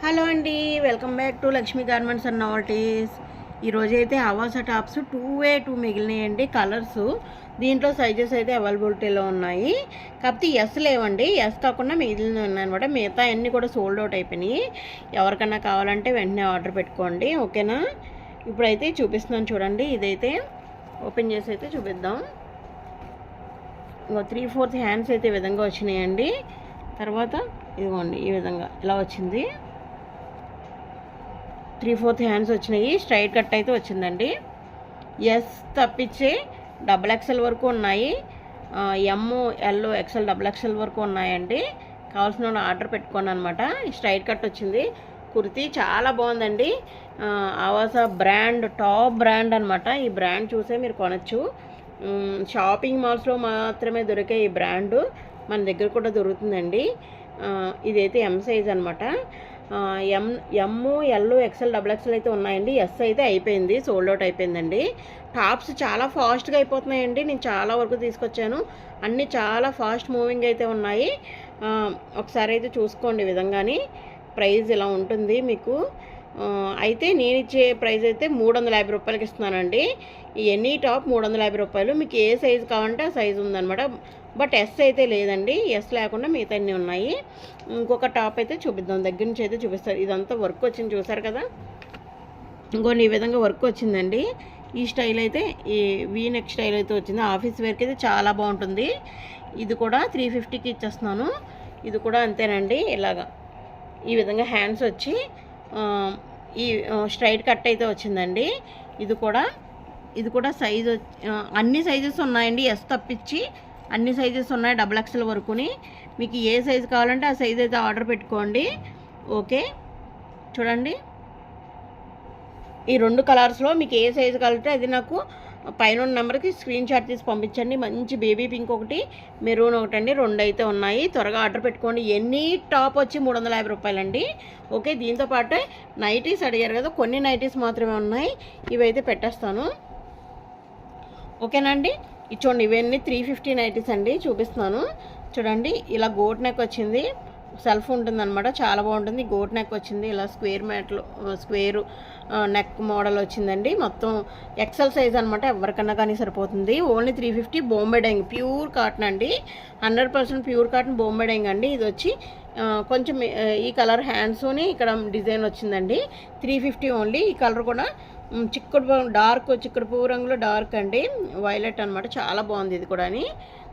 Hello అండి welcome back to Lakshmi garments and novelties. ఈరోజు అయితే ఆవాస టాప్స్ టూ వే టూ మిగిలినాయండి కలర్స్. దీంట్లో సైజెస్ అయితే అవైలబిలిటీలో ఉన్నాయి. కాకపోతే ఎస్ లేవండి ఎస్ కాకుండా మిగిలిన ఉన్నాయన్నమాట. మిగతా అన్నీ కూడా సోల్డ్ అవుట్ అయిపోయినాయి. ఎవరికన్నా కావాలంటే వెంటనే ఆర్డర్ పెట్టుకోండి ఓకేనా? ఇప్పుడైతే చూపిస్తున్నాను చూడండి ఇదైతే ఓపెన్ చేసి అయితే చూపిద్దాం. ఇంకో త్రీ ఫోర్త్ హ్యాండ్స్ అయితే ఈ విధంగా వచ్చినాయండి. తర్వాత ఇదిగోండి ఈ విధంగా ఇలా వచ్చింది. త్రీ ఫోర్త్ హ్యాండ్స్ వచ్చినాయి. స్ట్రైట్ కట్ అయితే వచ్చిందండి. ఎస్ తప్పించి డబుల్ ఎక్సెల్ వరకు ఉన్నాయి. M L XL double XL వరకు ఉన్నాయండి. కావాల్సిన ఆర్డర్ పెట్టుకోండి అనమాట స్ట్రైట్ కట్ వచ్చింది. కుర్తీ చాలా బాగుందండి. ఆవాస బ్రాండ్ టాప్ బ్రాండ్ అనమాట ఈ బ్రాండ్ చూసే మీరు కొనచ్చు. షాపింగ్ మాల్స్లో మాత్రమే దొరికే ఈ బ్రాండు మన దగ్గర కూడా దొరుకుతుందండి. ఇదైతే ఎం సైజ్ అనమాట M M L XL double XL అయితే ఉన్నాయండి. ఎస్ అయితే అయిపోయింది. సోల్డ్ అవుట్ అయిపోయిందండి. టాప్స్ చాలా ఫాస్ట్గా అయిపోతున్నాయండి. నేను చాలా వరకు తీసుకొచ్చాను. అన్నీ చాలా ఫాస్ట్ మూవింగ్ అయితే ఉన్నాయి. ఒకసారి అయితే చూసుకోండి విధంగాని. ప్రైస్ ఇలా ఉంటుంది మీకు. అయితే నేను ఇచ్చే ప్రైస్ అయితే మూడు వందల యాభై రూపాయలకి ఇస్తున్నానండి. ఎనీ టాప్ మూడు వందల యాభై రూపాయలు. మీకు ఏ సైజు కావాలంటే ఆ సైజు ఉందన్నమాట. బట్ ఎస్ అయితే లేదండి. ఎస్ లేకుండా మిగతా అన్నీ ఉన్నాయి. ఇంకొక టాప్ అయితే చూపిద్దాం. దగ్గర నుంచి అయితే చూపిస్తారు. ఇదంతా వర్క్ వచ్చింది చూసారు కదా? ఇంకొన్ని ఈ విధంగా వర్క్ వచ్చిందండి. ఈ స్టైల్ అయితే ఈ వీ నెక్ స్టైల్ అయితే వచ్చింది. ఆఫీస్ వేర్కి అయితే చాలా బాగుంటుంది. ఇది కూడా త్రీ ఫిఫ్టీకి ఇచ్చేస్తున్నాను. ఇది కూడా అంతేనండి. ఇలాగా. ఈ విధంగా హ్యాండ్స్ వచ్చి ఈ స్ట్రైట్ కట్ అయితే వచ్చిందండి. ఇది కూడా ఇది కూడా సైజ్ అన్ని సైజెస్ ఉన్నాయండి. ఎస్ తప్పించి అన్ని సైజెస్ ఉన్నాయి డబుల్ ఎక్స్ఎల్ వరకుని. మీకు ఏ సైజు కావాలంటే ఆ సైజ్ అయితే ఆర్డర్ పెట్టుకోండి. ఓకే? చూడండి. ఈ రెండు కలర్స్లో మీకు ఏ సైజు కావాలంటే అది నాకు పైన ఉన్న నెంబర్కి స్క్రీన్ షాట్ తీసి పంపించండి. మంచి బేబీ పింక్ ఒకటి మెరూన్ ఒకటి అండి రెండు అయితే ఉన్నాయి. త్వరగా ఆర్డర్ పెట్టుకోండి. ఎన్ని టాప్ వచ్చి మూడు వందల యాభై రూపాయలండి. ఓకే దీంతో పాటు నైటీస్ అడిగారు కదా కొన్ని నైటీస్ మాత్రమే ఉన్నాయి. ఇవైతే పెట్టేస్తాను. ఓకేనండి? ఇది చూడండి ఇవన్నీ త్రీ ఫిఫ్టీ నైటీస్ అండి. చూపిస్తున్నాను. చూడండి ఇలా గోట్ నెక్ వచ్చింది. సెల్ఫ్ ఉంటుందన్నమాట. చాలా బాగుంటుంది. గోట్ నెక్ వచ్చింది. ఇలా స్క్వేర్ మ్యాట్లు స్క్వేర్ నెక్ మోడల్ వచ్చిందండి. మొత్తం ఎక్సెల్ సైజ్ అనమాట ఎవరికన్నా కానీ సరిపోతుంది. Only three fifty Bombay Dyeing pure cotton అండి. Hundred percent pure cotton Bombay Dyeing అండి. ఇది వచ్చి కొంచెం ఈ కలర్ హ్యాండ్స్ని ఇక్కడ డిజైన్ వచ్చిందండి. Three fifty only. ఈ కలర్ కూడా చిక్కుడు డార్క్ చిక్కుడు పువ్వు రంగులో డార్క్ అండి. వైలెట్ అనమాట చాలా బాగుంది ఇది కూడా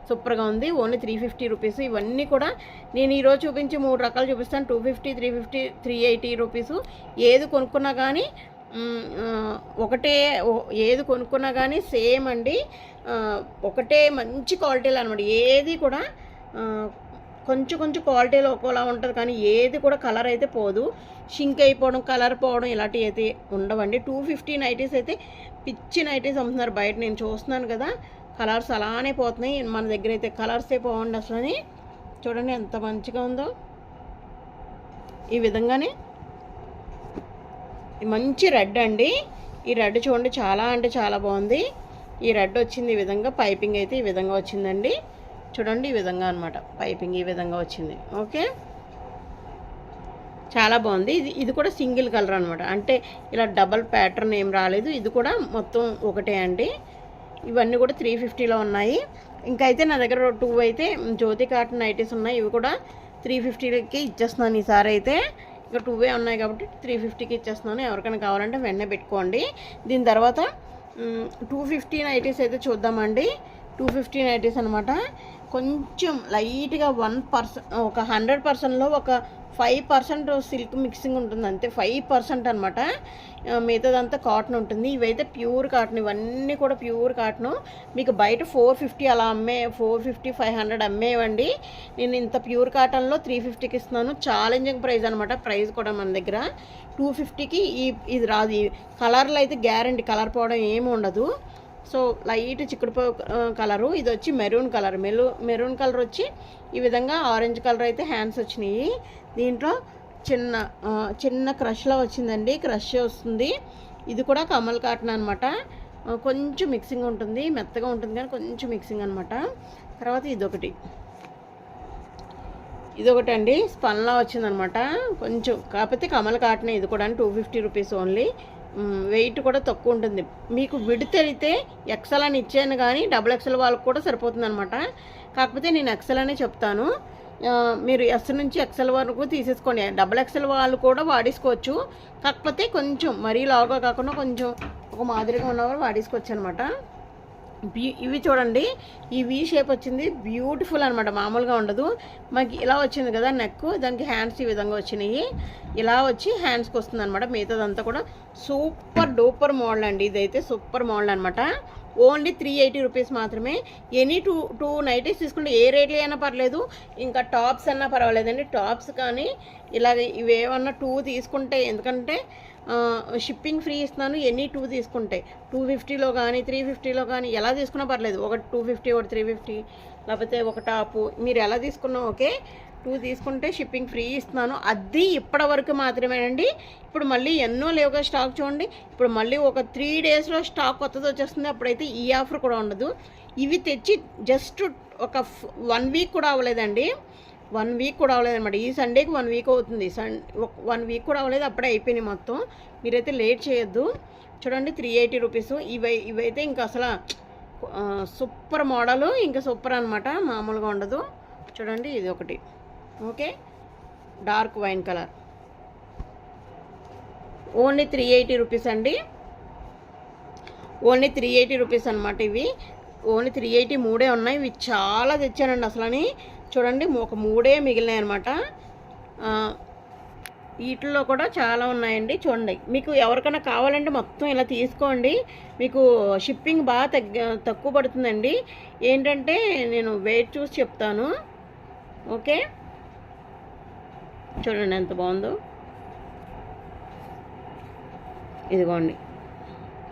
సూపర్గా ఉంది. Only three fifty rupees. ఇవన్నీ కూడా నేను ఈరోజు చూపించి మూడు రకాలు చూపిస్తాను. Two fifty three fifty three eighty rupees. ఏది కొనుక్కున్నా కానీ ఒకటే ఏది కొనుక్కున్నా కానీ సేమ్ అండి. ఒకటే మంచి క్వాలిటీలు అనమాట ఏది కూడా కొంచెం కొంచెం క్వాలిటీలో ఒక్కోలా ఉంటుంది కానీ ఏది కూడా కలర్ అయితే పోదు. షింక్ అయిపోవడం కలర్ పోవడం ఇలాంటివి అయితే ఉండవండి. టూ ఫిఫ్టీ నైటీస్ అయితే పిచ్చి నైటీస్ అమ్ముతున్నారు బయట. నేను చూస్తున్నాను కదా. కలర్స్ అలానే పోతున్నాయి. మన దగ్గర అయితే కలర్సే పోవండి అసలు అని చూడండి ఎంత మంచిగా ఉందో. ఈ విధంగానే. మంచి రెడ్ అండి. ఈ రెడ్ చూడండి చాలా అంటే చాలా బాగుంది. ఈ రెడ్ వచ్చింది ఈ విధంగా. పైపింగ్ అయితే ఈ విధంగా వచ్చిందండి. చూడండి ఈ విధంగా అనమాట పైపింగ్ ఈ విధంగా వచ్చింది. ఓకే? చాలా బాగుంది. ఇది ఇది కూడా సింగిల్ కలర్ అనమాట అంటే ఇలా డబల్ ప్యాటర్న్ ఏం రాలేదు. ఇది కూడా మొత్తం ఒకటే అండి. ఇవన్నీ కూడా త్రీ ఫిఫ్టీలో ఉన్నాయి. ఇంకా అయితే నా దగ్గర టూ అయితే జ్యోతి కాటన్ నైటీస్ ఉన్నాయి. ఇవి కూడా త్రీ ఫిఫ్టీకి ఇచ్చేస్తున్నాను ఈసారి అయితే. ఇంకా టూవే ఉన్నాయి కాబట్టి త్రీ ఫిఫ్టీకి ఇచ్చేస్తున్నాను. ఎవరికైనా కావాలంటే వెంటనే పెట్టుకోండి. దీని తర్వాత టూ ఫిఫ్టీ నైటీస్ అయితే చూద్దామండి. టూ ఫిఫ్టీ నైటీస్ అనమాట కొంచెం లైట్గా వన్ పర్సెంట్ ఒక హండ్రెడ్ పర్సెంట్లో ఒక ఫైవ్ పర్సెంట్ సిల్క్ మిక్సింగ్ ఉంటుంది అంతే. ఫైవ్ పర్సెంట్ అనమాట మిగతాదంతా కాటన్ ఉంటుంది. ఇవైతే ప్యూర్ కాటన్. ఇవన్నీ కూడా ప్యూర్ కాటన్. మీకు బయట ఫోర్ ఫిఫ్టీ అలా అమ్మే ఫోర్ ఫిఫ్టీ ఫైవ్ హండ్రెడ్ అమ్మేవండి. నేను ఇంత ప్యూర్ కాటన్లో త్రీ ఫిఫ్టీకి ఇస్తున్నాను. ఛాలెంజింగ్ ప్రైస్ అనమాట ప్రైస్ కూడా మన దగ్గర టూ ఫిఫ్టీకి ఈ ఇది రాదు. కలర్లో అయితే గ్యారంటీ. కలర్ పోవడం ఏమి ఉండదు. సో లైట్ చిక్కుడుపో కలరు ఇది వచ్చి మెరూన్ కలర్. మెలు మెరూన్ కలర్ వచ్చి ఈ విధంగా ఆరెంజ్ కలర్ అయితే హ్యాండ్స్ వచ్చినాయి. దీంట్లో చిన్న చిన్న క్రష్లో వచ్చిందండి. క్రష్ వస్తుంది. ఇది కూడా కమల్ కాటన్ అనమాట కొంచెం మిక్సింగ్ ఉంటుంది. మెత్తగా ఉంటుంది కానీ కొంచెం మిక్సింగ్ అనమాట తర్వాత ఇదొకటి. ఇది ఒకటండి స్పన్లా వచ్చిందనమాట కొంచెం కాకపోతే కమల కాటన్ ఇది కూడా two fifty rupees only. Weight కూడా తక్కువ ఉంటుంది. మీకు విడితెలితే ఎక్సెల్ అని ఇచ్చాను కానీ డబుల్ ఎక్సెల్ వాళ్ళకి కూడా సరిపోతుంది అనమాట కాకపోతే నేను ఎక్సెల్ అనే చెప్తాను. మీరు ఎస్ నుంచి ఎక్సెల్ వరకు తీసేసుకోండి. డబుల్ ఎక్సెల్ వాళ్ళు కూడా వాడేసుకోవచ్చు. కాకపోతే కొంచెం మరీ లావుగా కాకుండా కొంచెం ఒక మాదిరిగా ఉన్నవారు వాడేసుకోవచ్చు అనమాట ఇవి చూడండి. ఈ వి షేప్ వచ్చింది. బ్యూటిఫుల్ అనమాట మామూలుగా ఉండదు. మనకి ఇలా వచ్చింది కదా నెక్ దానికి హ్యాండ్స్ ఈ విధంగా వచ్చినాయి. ఇలా వచ్చి హ్యాండ్స్కి వస్తుంది అనమాట మిగతాదంతా కూడా సూపర్ డూపర్ మోడల్ అండి. ఇదైతే సూపర్ మోడల్ అనమాట ఓన్లీ త్రీ ఎయిటీ రూపీస్ మాత్రమే. ఎనీ టూ టూ నైటీస్ తీసుకుంటే ఏ రేట్లు అయినా పర్లేదు. ఇంకా టాప్స్ అన్నా పర్వాలేదండి. టాప్స్ కానీ ఇలాగ ఇవేమన్నా టూ తీసుకుంటే ఎందుకంటే షిప్పింగ్ ఫ్రీ ఇస్తున్నాను ఎనీ టూ తీసుకుంటే. టూ ఫిఫ్టీలో కానీ త్రీ ఫిఫ్టీలో కానీ ఎలా తీసుకున్నా పర్లేదు. ఒక టూ ఫిఫ్టీ ఒకటి త్రీ ఫిఫ్టీ లేకపోతే ఒక టాపు. మీరు ఎలా తీసుకున్నా ఓకే. టూ తీసుకుంటే షిప్పింగ్ ఫ్రీ ఇస్తున్నాను. అది ఇప్పటి వరకు మాత్రమేనండి. ఇప్పుడు మళ్ళీ ఎన్నో లేవుగా స్టాక్ చూడండి. ఇప్పుడు మళ్ళీ ఒక త్రీ డేస్లో స్టాక్ కొత్తది వచ్చేస్తుంది. అప్పుడైతే ఈ ఆఫర్ కూడా ఉండదు. ఇవి తెచ్చి జస్ట్ ఒక వన్ వీక్ కూడా అవ్వలేదండి. వన్ వీక్ కూడా అవ్వలేదు అనమాట ఈ సండేకి వన్ వీక్ అవుతుంది. సన్ వన్ వీక్ కూడా అవ్వలేదు అప్పుడే అయిపోయినాయి మొత్తం. మీరైతే లేట్ చేయొద్దు. చూడండి త్రీ ఎయిటీ రూపీస్ ఇవి ఇవైతే ఇంకా అసలు సూపర్ మోడల్ ఇంకా సూపర్ అనమాట మామూలుగా ఉండదు. చూడండి ఇది ఒకటి. Okay? Dark wine colour. Only three eighty rupees అండి. ఓన్లీ త్రీ ఎయిటీ రూపీస్ అనమాట ఇవి. ఓన్లీ త్రీ ఎయిటీ మూడే ఉన్నాయి. ఇవి చాలా తెచ్చానండి అసలని చూడండి ఒక మూడే మిగిలినాయి అనమాట వీటిల్లో కూడా చాలా ఉన్నాయండి. చూడండి మీకు ఎవరికైనా కావాలంటే మొత్తం ఇలా తీసుకోండి. మీకు షిప్పింగ్ బాగా తగ్గ తక్కువ పడుతుందండి. ఏంటంటే నేను వెయిట్ చూసి చెప్తాను. ఓకే? చూడండి ఎంత బాగుందో. ఇదిగోండి.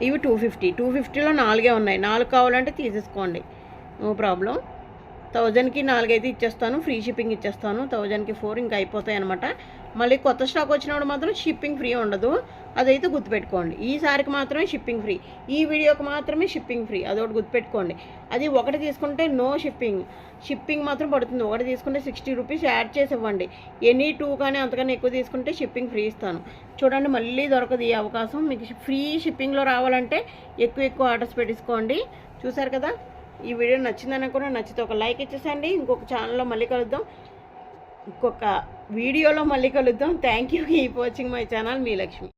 ఇవి టూ ఫిఫ్టీ. టూ ఫిఫ్టీలో నాలుగే ఉన్నాయి. నాలుగు కావాలంటే తీసేసుకోండి. No problem. థౌజండ్కి నాలుగైతే ఇచ్చేస్తాను ఫ్రీ షిప్పింగ్ ఇచ్చేస్తాను. థౌజండ్కి ఫోర్ ఇంకా అయిపోతాయి అనమాట మళ్ళీ కొత్త స్టాక్ వచ్చినప్పుడు మాత్రం షిప్పింగ్ ఫ్రీ ఉండదు. అదైతే గుర్తుపెట్టుకోండి. ఈసారికి మాత్రమే షిప్పింగ్ ఫ్రీ. ఈ వీడియోకి మాత్రమే షిప్పింగ్ ఫ్రీ. అదొకటి గుర్తుపెట్టుకోండి. అది ఒకటి తీసుకుంటే నో షిప్పింగ్. షిప్పింగ్ మాత్రం పడుతుంది. ఒకటి తీసుకుంటే సిక్స్టీ రూపీస్ యాడ్ చేసి ఇవ్వండి. ఎనీ టూ కానీ అంతకన్నా ఎక్కువ తీసుకుంటే షిప్పింగ్ ఫ్రీ ఇస్తాను. చూడండి మళ్ళీ దొరకదు ఈ అవకాశం. మీకు ఫ్రీ షిప్పింగ్లో రావాలంటే ఎక్కువ ఎక్కువ ఆర్డర్స్ పెట్టించుకోండి చూసారు కదా? ఈ వీడియో నచ్చిందని కూడా నచ్చితే ఒక లైక్ ఇచ్చేసండి. ఇంకొక ఛానల్లో మళ్ళీ కలుద్దాం. ఇంకొక వీడియోలో మళ్ళీ కలుద్దాం. Thank you keep watching my channel me Lakshmi.